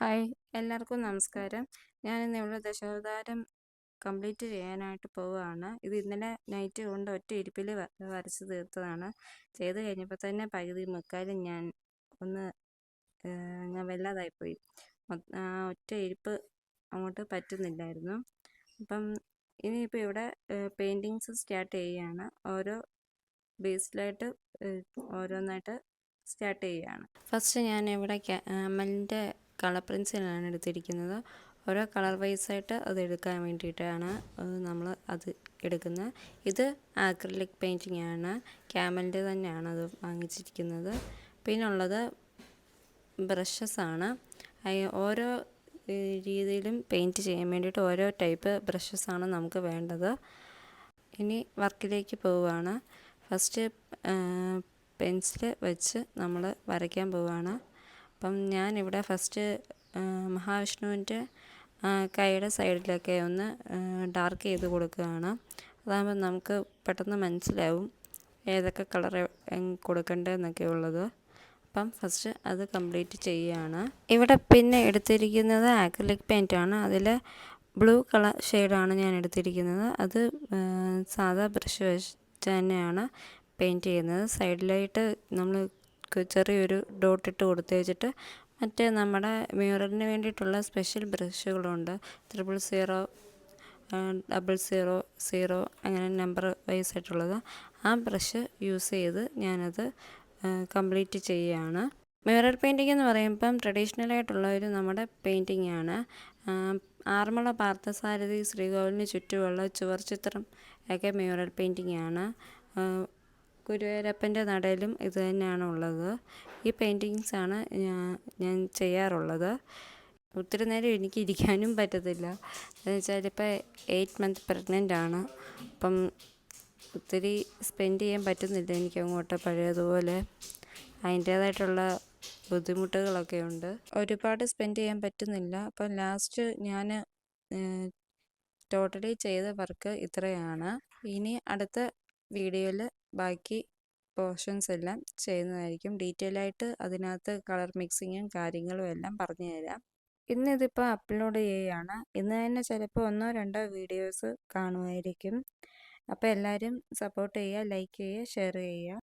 Hi എല്ലാവർക്കും നമസ്കാരം. ഞാൻ ഇന്ന് ഇവിടെ ദശാവതാരം കംപ്ലീറ്റ് ചെയ്യാനായിട്ട് പോവുകയാണ്. ഇത് ഇന്നലെ നൈറ്റ് കൊണ്ട് ഒറ്റ ഇരിപ്പിൽ വരച്ച് തീർത്തതാണ്. ചെയ്ത് കഴിഞ്ഞപ്പോൾ തന്നെ പകുതി മുക്കാലും ഞാൻ ഒന്ന് ഞാൻ വല്ലാതായിപ്പോയി ഒറ്റ ഇരിപ്പ് അങ്ങോട്ട് പറ്റുന്നില്ലായിരുന്നു. അപ്പം ഇനിയിപ്പോൾ ഇവിടെ പെയിന്റിങ്സ് സ്റ്റാർട്ട് ചെയ്യുകയാണ്. ഓരോ ബേസിലായിട്ട് ഓരോന്നായിട്ട് സ്റ്റാർട്ട് ചെയ്യുകയാണ്. ഫസ്റ്റ് ഞാൻ ഇവിടെ ക്യാമലിന്റെ കളർ പെൻസിലാണ് എടുത്തിരിക്കുന്നത്. ഓരോ കളർ വൈസായിട്ട് അത് എടുക്കാൻ വേണ്ടിയിട്ടാണ് നമ്മൾ അത് എടുക്കുന്നത്. ഇത് ആക്രിലിക് പെയിന്റിംഗ് ആണ്. ക്യാമലിന്റെ തന്നെയാണ് അത് വാങ്ങിച്ചിരിക്കുന്നത്. പിന്നുള്ളത് ബ്രഷസ് ആണ്. ഓരോ രീതിയിലും പെയിന്റ് ചെയ്യാൻ വേണ്ടിയിട്ട് ഓരോ ടൈപ്പ് ബ്രഷസ് ആണ് നമുക്ക് വേണ്ടത്. ഇനി വർക്കിലേക്ക് പോവുകയാണ്. ഫസ്റ്റ് പെൻസിൽ വെച്ച് നമ്മൾ വരയ്ക്കാൻ പോവുകയാണ്. അപ്പം ഞാനിവിടെ ഫസ്റ്റ് മഹാവിഷ്ണുവിന്റെ കൈയുടെ സൈഡിലൊക്കെ ഒന്ന് ഡാർക്ക് ചെയ്ത് കൊടുക്കുകയാണ്. അതാകുമ്പോൾ നമുക്ക് പെട്ടെന്ന് മനസ്സിലാവും ഏതൊക്കെ കളർ കൊടുക്കേണ്ടതെന്നൊക്കെ ഉള്ളത്. അപ്പം ഫസ്റ്റ് അത് കംപ്ലീറ്റ് ചെയ്യുകയാണ്. ഇവിടെ പിന്നെ എടുത്തിരിക്കുന്നത് ആക്രിലിക് പെയിന്റ് ആണ്. അതിൽ ബ്ലൂ കളർ ഷെയ്ഡാണ് ഞാൻ എടുത്തിരിക്കുന്നത്. അത് സാധാ ബ്രഷ് വെച്ച് തന്നെയാണ് പെയിന്റ് ചെയ്യുന്നത്. സൈഡിലായിട്ട് നമ്മൾ ചെറിയൊരു ഡോട്ട് ഇട്ട് കൊടുത്തു വെച്ചിട്ട് മറ്റേ നമ്മുടെ മിററിന് വേണ്ടിയിട്ടുള്ള special ബ്രഷുകളുണ്ട്. Triple zero double zero zero അങ്ങനെ നമ്പർ വൈസ് ആയിട്ടുള്ളത്. ആ ബ്രഷ് യൂസ് ചെയ്ത് ഞാനത് കംപ്ലീറ്റ് ചെയ്യുകയാണ് മിറർ പെയിന്റിംഗ് എന്ന് പറയുമ്പം ട്രഡീഷണൽ ആയിട്ടുള്ള ഒരു നമ്മുടെ പെയിന്റിംഗ് ആണ്. ആറന്മുള പാർത്ഥസാരഥി ശ്രീകോവിലിന് ചുറ്റുമുള്ള ചുവർ ചിത്രം ഒക്കെ മ്യൂറൽ പെയിന്റിംഗ് ആണ്. ഗുരുവായൂരപ്പന്റെ നടയിലും ഇത് തന്നെയാണ് ഉള്ളത്. ഈ പെയിന്റിങ്സാണ് ഞാൻ ഞാൻ ചെയ്യാറുള്ളത്. ഒത്തിരി നേരം എനിക്ക് ഇരിക്കാനും പറ്റത്തില്ല. എന്ന് വെച്ചാൽ ഇപ്പോൾ എയ്റ്റ് മന്ത് പ്രഗ്നന്റ് ആണ്. അപ്പം ഒത്തിരി സ്പെൻഡ് ചെയ്യാൻ പറ്റുന്നില്ല എനിക്ക് അങ്ങോട്ട്. പഴയതുപോലെ അതിന്റേതായിട്ടുള്ള ബുദ്ധിമുട്ടുകളൊക്കെ ഉണ്ട്. ഒരുപാട് സ്പെൻഡ് ചെയ്യാൻ പറ്റുന്നില്ല. അപ്പം ലാസ്റ്റ് ഞാൻ ടോട്ടലി ചെയ്ത വർക്ക് ഇത്രയാണ്. ഇനി അടുത്ത വീഡിയോയിൽ ബാക്കി പോർഷൻസ് എല്ലാം ചെയ്യുന്നതായിരിക്കും. ഡീറ്റെയിൽ ആയിട്ട് അതിനകത്ത് കളർ മിക്സിങ്ങും കാര്യങ്ങളും എല്ലാം പറഞ്ഞു തരാം. ഇന്ന് ഇതിപ്പോൾ അപ്ലോഡ് ചെയ്യുകയാണ് ഇന്ന് തന്നെ ചിലപ്പോൾ ഒന്നോ രണ്ടോ വീഡിയോസ് കാണുമായിരിക്കും. അപ്പോൾ എല്ലാവരും സപ്പോർട്ട് ചെയ്യുക ലൈക്ക് ചെയ്യുക ഷെയർ ചെയ്യുക.